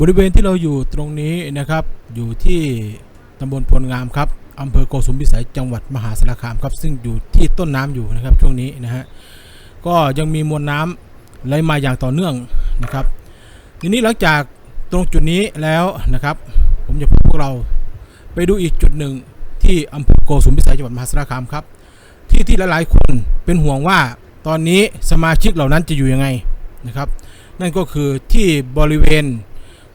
บริเวณที่เราอยู่ตรงนี้นะครับ อยู่ที่ตำบลพลงามครับอำเภอโกสุมพิสัยจังหวัดมหาสารคามครับ ซึ่งอยู่ที่ต้นน้ำอยู่นะครับช่วงนี้นะฮะก็ยังมีมวลน้ำไหลมาอย่างต่อเนื่องนะครับ ทีนี้หลังจากตรงจุดนี้แล้วนะครับ ผมจะพาพวกเราไปดูอีกจุดหนึ่งที่อำเภอโกสุมพิสัยจังหวัดมหาสารคามครับ ที่ที่หลายๆคนเป็นห่วงว่าตอนนี้สมาชิกเหล่านั้นจะอยู่ยังไงนะครับ นั่นก็คือที่บริเวณ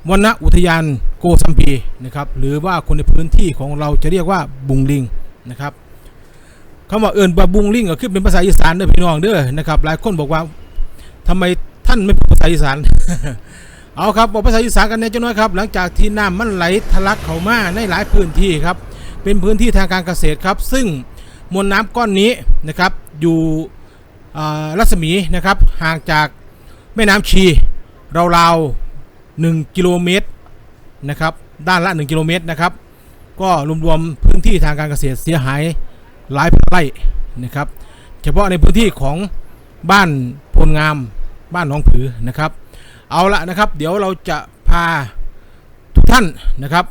วนอุทยานโกสัมพีนะครับหรือว่าคนในพื้นที่ของเราจะเรียกว่าบุงลิงนะครับคำว่าเอิญบาบุงลิงก็คือเป็นภาษาอีสานเด้อพี่น้องเด้อนะครับหลายคนบอกว่าทำไมท่านไม่พูดภาษาอีสานเอาครับบอกภาษาอีสานกันแน่จ้าน้อยครับ หลังจากที่น้ำมันไหลทะลักเข้ามาในหลายพื้นที่ครับเป็นพื้นที่ทางการเกษตรครับ ซึ่งมวลน้ำก้อนนี้นะครับอยู่รัศมีนะครับห่างจากแม่น้ำชีราวๆ 1 กิโลเมตรนะครับด้านละ 1 กิโลเมตรนะครับ ก็รวมๆพื้นที่ทางการเกษตรเสียหายหลายพันไร่นะครับ เฉพาะในพื้นที่ของบ้านพลงามบ้านหนองผือนะครับ เอาละนะครับ เดี๋ยวเราจะพาทุกท่านนะครับ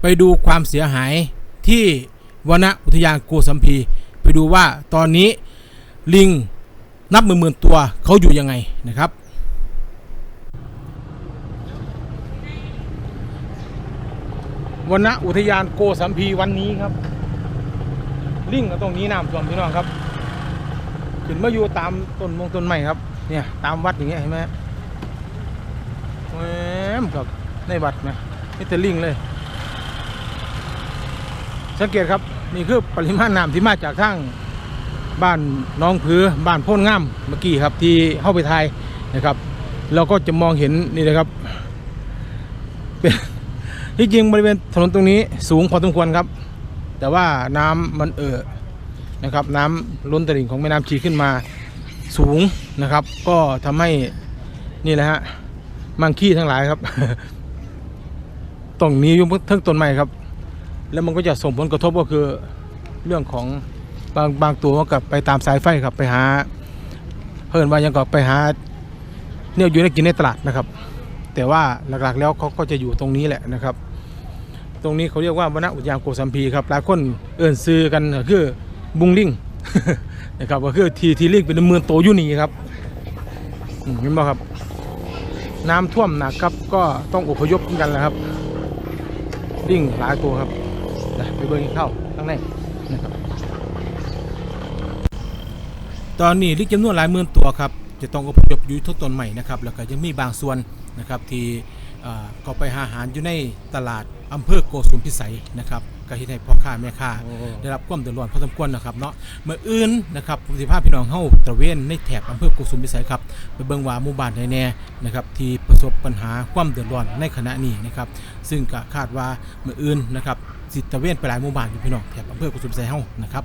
ไปดูความเสียหายที่วนอุทยานโกสัมพี ไปดูว่าตอนนี้ลิงนับหมื่นๆตัวเขาอยู่ยังไงนะครับ วันอุทยานโกสัมพีวันนี้ครับ ลิงก็ตรงนี้น้ำท่วมพี่น้องครับ ขึ้นมาอยู่ตามต้นมงต้นไม้ครับ เนี่ยตามวัดอย่างเงี้ยเห็นไหมแหมกับในวัดนะนี่แต่ลิงเลย สังเกตครับนี่คือปริมาณน้ำที่มาจากทางบ้านน้องผือบ้านโพ้นงามเมื่อกี้ครับที่เข้าไปไทยนะครับ เราก็จะมองเห็นนี่นะครับเป็น ที่จริงบริเวณถนนตรงนี้สูงพอสมควรครับ แต่ว่าน้ำมันเอ่อนะครับ น้ำล้นตลิ่งของแม่น้ำชีขึ้นมาสูงนะครับ ก็ทำให้นี่แหละฮะมังคีทั้งหลายครับต้องนี้ยุ่งทั้งต้นไม้ครับ แล้วมันก็จะส่งผลกระทบก็คือเรื่องของบางบางตัวมันกับไปตามสายไฟครับไปหาเพิ่นว่ายังก็ไปหาเนี่ยอยู่ในกินในตลาดนะครับ แต่ว่าหลักๆแล้วเขาก็จะอยู่ตรงนี้แหละนะครับ ตรงนี้เขาเรียกว่าวนอุทยานโกสัมพีครับหลายคนเอิ่นซื้อกันก็คือบุงลิงนะครับก็คือทีทีลิงเป็นหมื่นโตยู่นี่ครับอืมเห็นไหมครับ น้ำท่วมหนักครับก็ต้องอพยพกันแหละครับลิงหลายตัวครับไปเบิ่งเข้าข้างในนะครับตอนนี้ลิงจำนวนหลายหมื่นตัวครับจะต้องอพยพอยู่ทุกต้นใหม่นะครับแล้วก็ยังมีบางส่วนนะครับที่ ก็ไปหาอาหารอยู่ในตลาดอำเภอโกสุมพิสัยนะครับก็เฮ็ดให้พ่อค้าแม่ค้าได้รับความเดือดร้อนพอสมควรนะครับเนาะเมื่ออื่นนะครับผมสิพาพี่น้องเฮาตระเวนในแถบอำเภอกุสุมพิสัยครับไปเบิ่งว่าหมู่บ้านใดแน่นะครับที่ประสบปัญหาความเดือดร้อนในขณะนี้นะครับซึ่งก็คาดว่าเมื่ออื่นนะครับสิตระเวนไปหลายหมู่บ้านอยู่พี่น้องแถบอำเภอกุสุมพิสัยเฮานะครับ